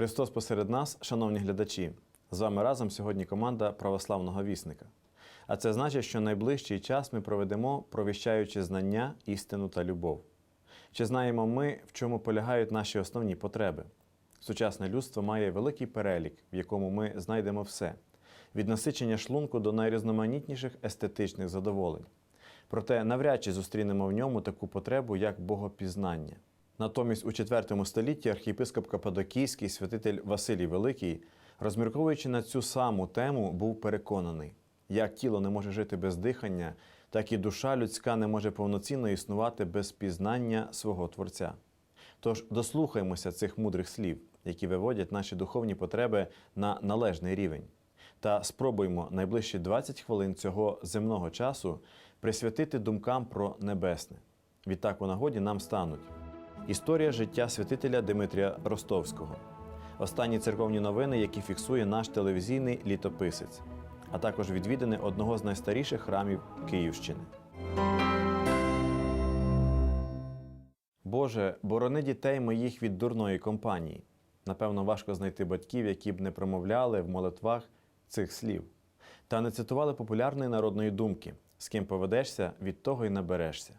Христос посеред нас, шановні глядачі, з вами разом сьогодні команда православного вісника. А це значить, що найближчий час ми проведемо, провіщаючи знання, істину та любов. Чи знаємо ми, в чому полягають наші основні потреби? Сучасне людство має великий перелік, в якому ми знайдемо все від насичення шлунку до найрізноманітніших естетичних задоволень. Проте навряд чи зустрінемо в ньому таку потребу, як богопізнання. Натомість у IV столітті архієпископ Каппадокійський святитель Василій Великий, розмірковуючи на цю саму тему, був переконаний, як тіло не може жити без дихання, так і душа людська не може повноцінно існувати без пізнання свого Творця. Тож дослухаймося цих мудрих слів, які виводять наші духовні потреби на належний рівень, та спробуймо найближчі 20 хвилин цього земного часу присвятити думкам про небесне. Відтак у нагоді нам стануть історія життя святителя Димитрія Ростовського, останні церковні новини, які фіксує наш телевізійний літописець, а також відвідини одного з найстаріших храмів Київщини. Боже, борони дітей моїх від дурної компанії. Напевно, важко знайти батьків, які б не промовляли в молитвах цих слів, та не цитували популярної народної думки: з ким поведешся, від того й наберешся.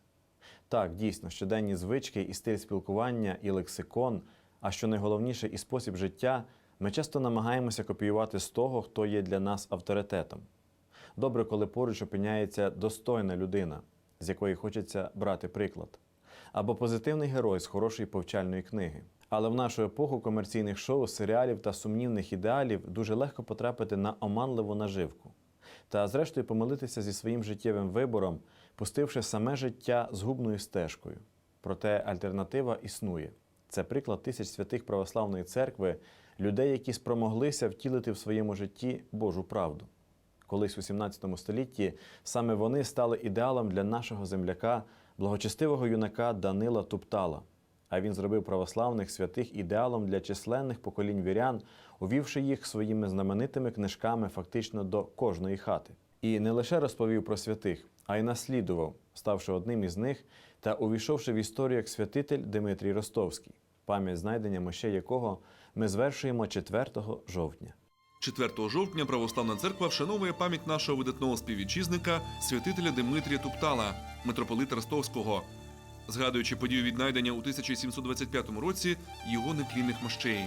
Так, дійсно, щоденні звички і стиль спілкування, і лексикон, а що найголовніше, і спосіб життя, ми часто намагаємося копіювати з того, хто є для нас авторитетом. Добре, коли поруч опиняється достойна людина, з якої хочеться брати приклад, або позитивний герой з хорошої повчальної книги. Але в нашу епоху комерційних шоу, серіалів та сумнівних ідеалів дуже легко потрапити на оманливу наживку та, зрештою, помилитися зі своїм життєвим вибором, пустивши саме життя згубною стежкою. Проте альтернатива існує. Це приклад тисяч святих православної церкви, людей, які спромоглися втілити в своєму житті Божу правду. Колись у 17 столітті саме вони стали ідеалом для нашого земляка, благочестивого юнака Данила Туптала. А він зробив православних святих ідеалом для численних поколінь вірян, увівши їх своїми знаменитими книжками фактично до кожної хати. І не лише розповів про святих, а й наслідував, ставши одним із них та увійшовши в історію як святитель Дмитрій Ростовський, пам'ять знайдення мощей якого ми звершуємо 4 жовтня. 4 жовтня Православна церква вшановує пам'ять нашого видатного співвітчизника, святителя Димитрія Туптала, митрополита Ростовського, згадуючи подію віднайдення у 1725 році його нетлінних мощей.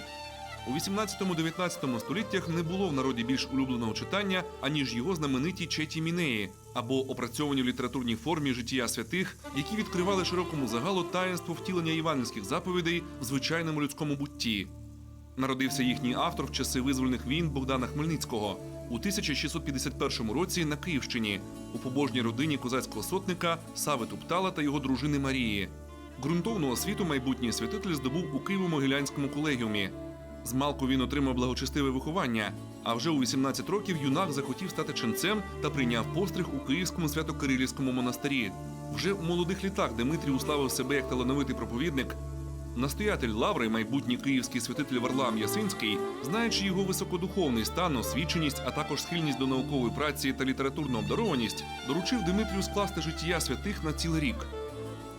У 18-19 століттях не було в народі більш улюбленого читання, аніж його знамениті четі мінеї або опрацьовані в літературній формі життя святих, які відкривали широкому загалу таїнство втілення євангельських заповідей в звичайному людському бутті. Народився їхній автор в часи визвольних війн Богдана Хмельницького у 1651 році на Київщині у побожній родині козацького сотника Сави Туптала та його дружини Марії. Ґрунтовну освіту майбутній святитель здобув у Києво-Могилянському колегіумі. Змалку він отримав благочестиве виховання, а вже у 18 років юнак захотів стати ченцем та прийняв постриг у Київському свято-Кирилівському монастирі. Вже у молодих літах Дмитрій уславив себе як талановитий проповідник, Настоятель Лаври, майбутній київський святитель Варлам Ясинський, знаючи його високодуховний стан, освіченість, а також схильність до наукової праці та літературну обдарованість, доручив Димитрію скласти життя святих на цілий рік.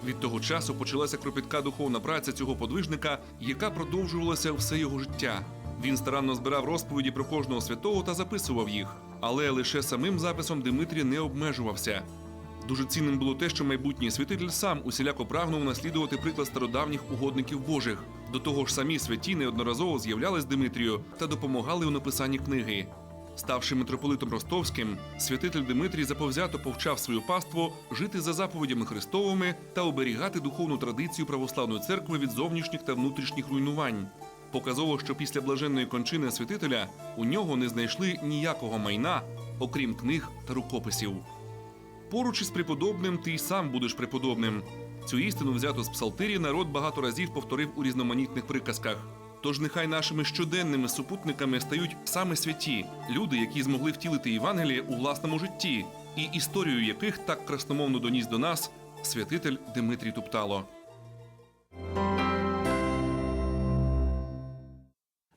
Від того часу почалася кропітка духовна праця цього подвижника, яка продовжувалася все його життя. Він старанно збирав розповіді про кожного святого та записував їх, але лише самим записом Димитрій не обмежувався. Дуже цінним було те, що майбутній святитель сам усіляко прагнув наслідувати приклад стародавніх угодників Божих. До того ж, самі святі неодноразово з'являлись Димитрію та допомагали у написанні книги. Ставши митрополитом Ростовським, святитель Димитрій заповзято повчав свою паству жити за заповідями Христовими та оберігати духовну традицію православної церкви від зовнішніх та внутрішніх руйнувань. Показово, що після блаженної кончини святителя у нього не знайшли ніякого майна, окрім книг та рукописів. Поруч із преподобним ти й сам будеш преподобним. Цю істину взято з псалтирі народ багато разів повторив у різноманітних приказках. Тож нехай нашими щоденними супутниками стають саме святі, люди, які змогли втілити Євангеліє у власному житті, і історію яких так красномовно доніс до нас святитель Димитрій Туптало.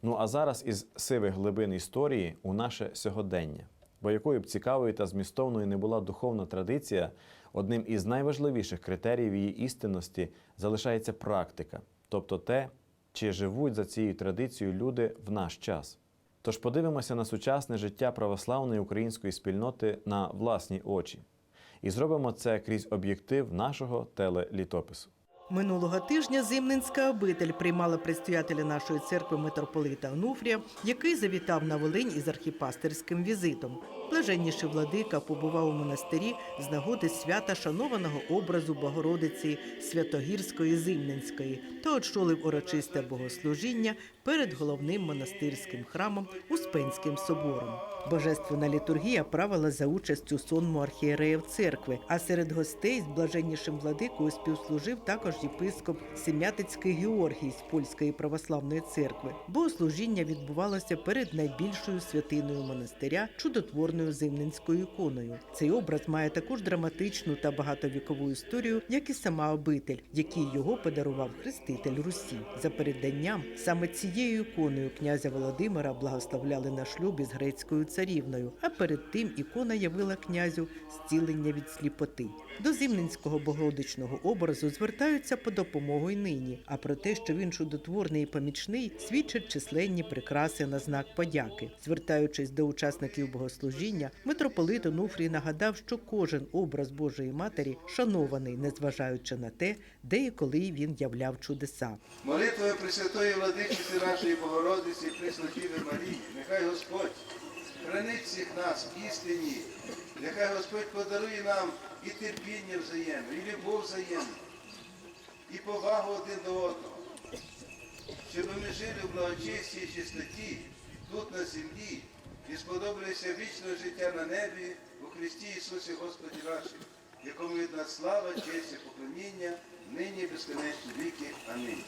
Ну а зараз із сивих глибин історії у наше сьогодення. Бо якою б цікавою та змістовною не була духовна традиція, одним із найважливіших критеріїв її істинності залишається практика, тобто те, чи живуть за цією традицією люди в наш час. Тож подивимося на сучасне життя православної української спільноти на власні очі. І зробимо це крізь об'єктив нашого телелітопису. Минулого тижня Зимненська обитель приймала предстоятеля нашої церкви митрополита Онуфрія, який завітав на Волинь із архіпастерським візитом. Блаженніший владика побував у монастирі з нагоди свята шанованого образу Богородиці Святогірської Зимненської та очолив урочисте богослужіння перед головним монастирським храмом Успенським собором. Божественна літургія правила за участю сонму архієреїв церкви, а серед гостей з блаженнішим владикою співслужив також єпископ Семятицький Георгій з польської православної церкви. Богослужіння відбувалося перед найбільшою святиною монастиря чудотворною зимненською іконою. Цей образ має таку ж драматичну та багатовікову історію, як і сама обитель, який його подарував хреститель Русі. За переданням саме цією іконою князя Володимира благословляли на шлюбі з грецькою царівною. А перед тим ікона явила князю зцілення від сліпоти. До зимненського богородичного образу звертаються по допомогу й нині. А про те, що він чудотворний і помічний, свідчать численні прикраси на знак подяки. Звертаючись до учасників богослужіння, митрополит Онуфрій нагадав, що кожен образ Божої Матері шанований, незважаючи на те, де і коли він являв чудеса. Молитвою Пресвятої Владичиці нашої Богородиці Преснодіви Марії, нехай Господь хранить всіх нас в істині, нехай Господь подарує нам і терпіння взаємне, і любов взаємну, і повагу один до одного, щоб ми жили в благочесті і чистоті тут на землі і сподобалися вічне життя на небі у Христі Ісусі Господі нашому, якому від нас слава, честь і поклоніння, нині безконечні віки. Амінь.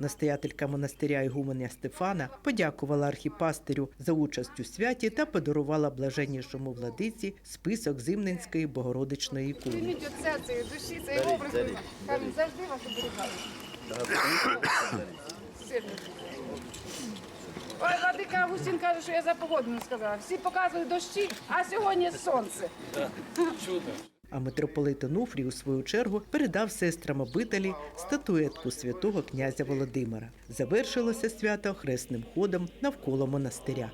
Настоятелька монастиря Ігуменя Стефана подякувала архіпастирю за участь у святі та подарувала блаженнішому владиці список зимненської богородичної ікони. Прийміть від серця душі цей образ. Він завжди вас оберігає. Ой, Владика Августін каже, що я за погоду не сказала. Всі показують дощі, а сьогодні сонце. А митрополит Онуфрій, у свою чергу, передав сестрам обителі статуетку святого князя Володимира. Завершилося свято хресним ходом навколо монастиря.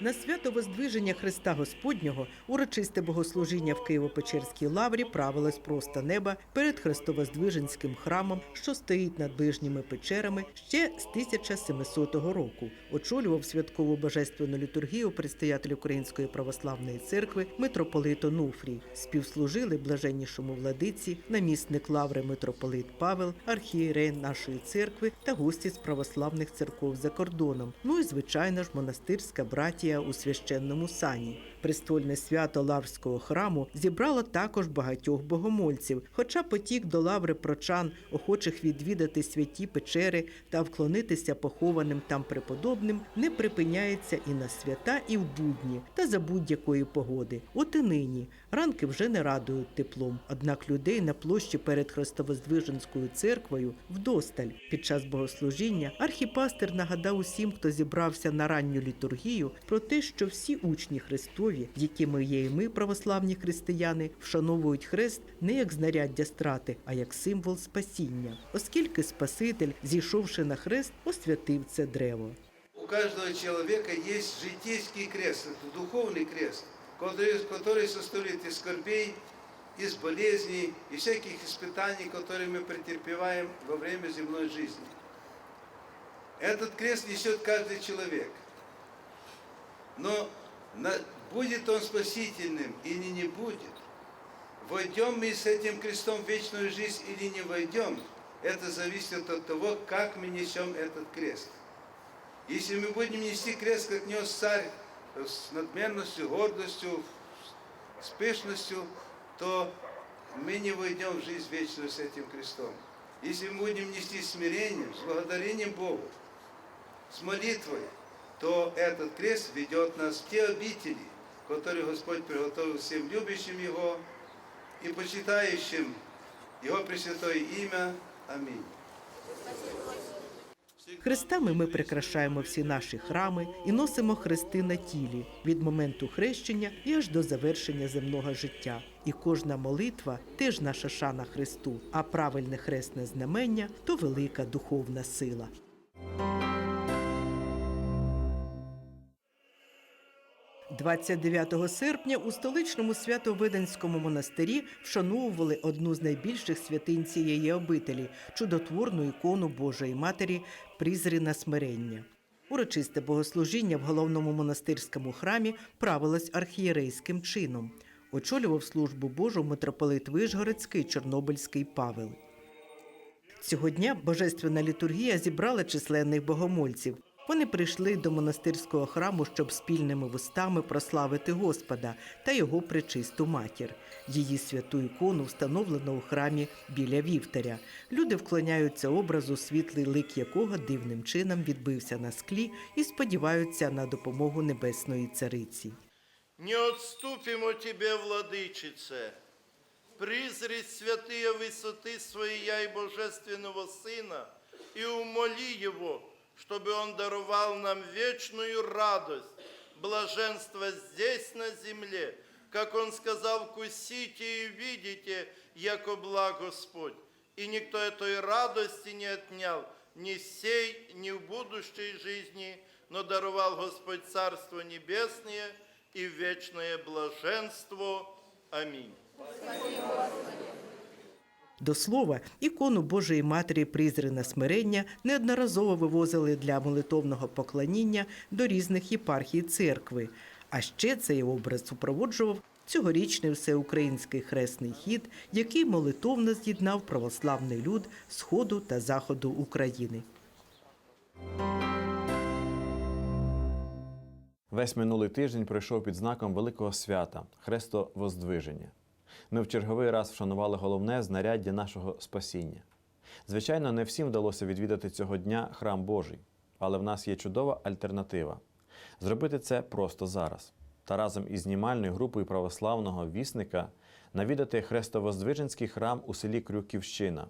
На свято Воздвиження Христа Господнього урочисте богослужіння в Києво-Печерській лаврі правилось просто неба перед Христовоздвиженським храмом, що стоїть над ближніми печерами ще з 1700 року. Очолював святкову божественну літургію предстоятель Української православної церкви митрополит Онуфрій. Співслужили блаженнішому владиці, намісник лаври митрополит Павел, архієрей нашої церкви та гості з православних церков за кордоном. Ну і звичайно ж монастирська братія у священному сані. Престольне свято Лаврського храму зібрало також багатьох богомольців, хоча потік до лаври прочан, охочих відвідати святі печери та вклонитися похованим там преподобним, не припиняється і на свята, і в будні, та за будь-якої погоди. От і нині ранки вже не радують теплом. Однак людей на площі перед Христовоздвиженською церквою вдосталь. Під час богослужіння архіпастер нагадав усім, хто зібрався на ранню літургію, про те, що всі учні Христові, якими є і ми, православні християни, вшановують хрест не як знаряддя страти, а як символ спасіння, оскільки Спаситель, зійшовши на хрест, освятив це древо. У каждого человека есть житейский крест, это духовный крест, который, который состоит из скорбей, из болезней, и всяких испытаний, которые мы претерпеваем во время земной жизни. Этот крест несет каждый человек. Но на- будет он спасительным или не будет, войдем мы с этим крестом в вечную жизнь или не войдем, это зависит от того, как мы несем этот крест. Если мы будем нести крест, как нес царь, с надменностью, гордостью, с пышностью, то мы не войдем в жизнь вечную с этим крестом. Если мы будем нести смирением, с благодарением Богу, с молитвой, то этот крест ведет нас в те обители, которые Господь приготовил всем любящим Его и почитающим Его Пресвятое имя. Аминь. Хрестами ми прикрашаємо всі наші храми і носимо хрести на тілі від моменту хрещення і аж до завершення земного життя. І кожна молитва теж наша шана Христу, а правильне хресне знамення то велика духовна сила. – 29 серпня у столичному Свято-Виденському монастирі вшановували одну з найбільших святинь цієї обителі чудотворну ікону Божої Матері Прізрина Смирення. Урочисте богослужіння в головному монастирському храмі правилось архієрейським чином. Очолював службу Божу митрополит Вишгородський Чорнобильський Павел. Цього дня божественна літургія зібрала численних богомольців. Вони прийшли до монастирського храму, щоб спільними вустами прославити Господа та його пречисту матір. Її святу ікону встановлено у храмі біля вівтаря. Люди вклоняються образу, світлий лик якого дивним чином відбився на склі і сподіваються на допомогу небесної цариці. Не отступимо Тебе, Владычице, призри святые высоты Своя и Божественного Сына, и умоли Его, Чтобы Он даровал нам вечную радость, блаженство здесь на земле, как Он сказал, вкусите и видите, яко благ Господь. И никто этой радости не отнял ни сей, ни в будущей жизни, но даровал Господь Царство Небесное и вечное блаженство. Аминь. До слова, ікону Божої Матері Призрина Смирення неодноразово вивозили для молитовного поклоніння до різних єпархій церкви. А ще цей образ супроводжував цьогорічний всеукраїнський хресний хід, який молитовно з'єднав православний люд Сходу та Заходу України. Весь минулий тиждень пройшов під знаком великого свята Хрестовоздвиження. Ми в черговий раз вшанували головне знаряддя нашого спасіння. Звичайно, не всім вдалося відвідати цього дня храм Божий, але в нас є чудова альтернатива зробити це просто зараз та разом із знімальною групою православного вісника навідати Хрестовоздвиженський храм у селі Крюківщина.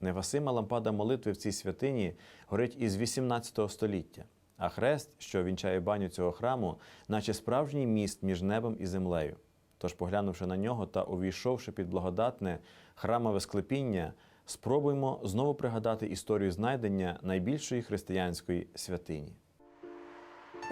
Невгасима лампада молитви в цій святині горить із 18 століття, а хрест, що вінчає баню цього храму, наче справжній міст між небом і землею. Тож, поглянувши на нього та увійшовши під благодатне храмове склепіння, спробуймо знову пригадати історію знайдення найбільшої християнської святині.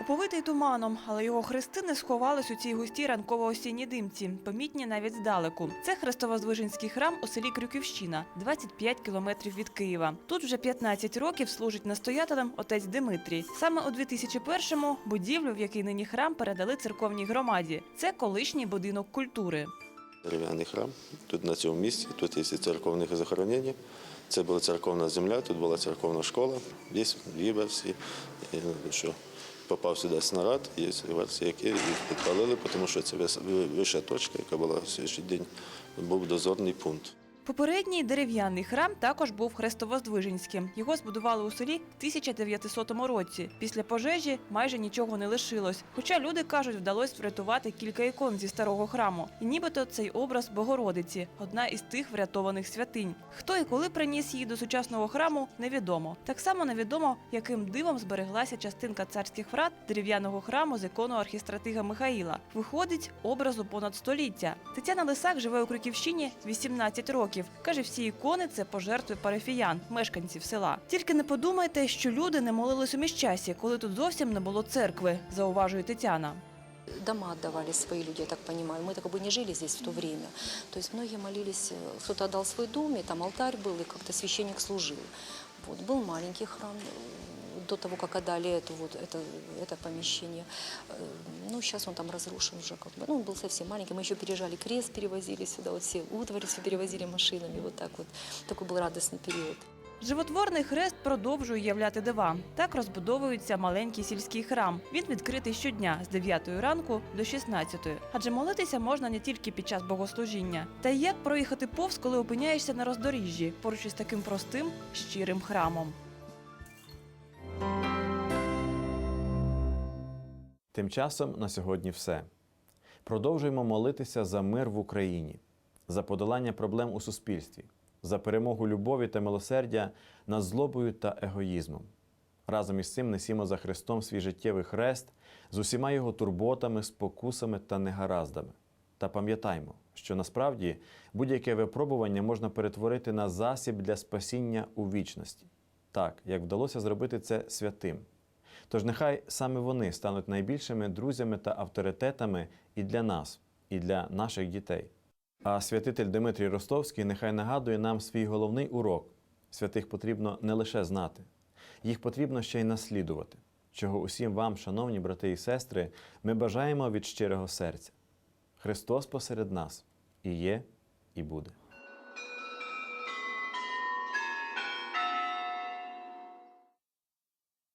Оповитий туманом, але його хрести не сховались у цій густій ранково-осінній димці, помітні навіть здалеку. Це Хрестовоздвиженський храм у селі Крюківщина, 25 кілометрів від Києва. Тут вже 15 років служить настоятелем отець Димитрій. Саме у 2001-му будівлю, в якій нині храм, передали церковній громаді. Це колишній будинок культури. Дерев'яний храм. Тут на цьому місці, тут є церковне захоронення. Це була церковна земля, тут була церковна школа, десь віба всі. Ну, що попав сюди снаряд, є версії, які їх підпалили, тому що це вища точка, яка була в сьогоднішній день, був дозорний пункт. Попередній дерев'яний храм також був Хрестовоздвиженським. Його збудували у селі в 1900 році. Після пожежі майже нічого не лишилось. Хоча люди кажуть, вдалося врятувати кілька ікон зі старого храму. І нібито цей образ Богородиці одна із тих врятованих святинь. Хто і коли приніс її до сучасного храму, невідомо. Так само невідомо, яким дивом збереглася частинка царських врат дерев'яного храму з іконою архістратига Михаїла. Виходить образу понад століття. Тетяна Лисак живе у Крюківщині 18 років Каже, всі ікони це пожертви парафіян, мешканців села. Тільки не подумайте, що люди не молились у міщасі, коли тут зовсім не було церкви, зауважує Тетяна. дома отдавали свои люди, я так понимаю. Мы так бы не жили здесь в то время. То есть многие молились, э, кто-то отдал свой дом, и там алтарь был, и как-то священник служил. Вот, был маленький храм э, до того, как отдали это, вот, это, это помещение. Э, Ну, сейчас он там разрушен уже. Как бы. Ну, он был совсем маленький. Мы еще переезжали, крест перевозили сюда, вот все утвари все перевозили машинами. Вот так вот. Такой был радостный период. Животворний хрест продовжує являти дива. Так розбудовується маленький сільський храм. Він відкритий щодня з 9 ранку до 16. Адже молитися можна не тільки під час богослужіння. Та й як проїхати повз, коли опиняєшся на роздоріжжі поруч із таким простим щирим храмом. Тим часом на сьогодні все. Продовжуємо молитися за мир в Україні, за подолання проблем у суспільстві, за перемогу любові та милосердя над злобою та егоїзмом. Разом із цим несімо за Христом свій життєвий хрест з усіма його турботами, спокусами та негараздами. Та пам'ятаймо, що насправді будь-яке випробування можна перетворити на засіб для спасіння у вічності, так як вдалося зробити це святим. Тож нехай саме вони стануть найбільшими друзями та авторитетами і для нас, і для наших дітей. А святитель Дмитрій Ростовський нехай нагадує нам свій головний урок: святих потрібно не лише знати, їх потрібно ще й наслідувати, чого усім вам, шановні брати і сестри, ми бажаємо від щирого серця. Христос посеред нас і є, і буде.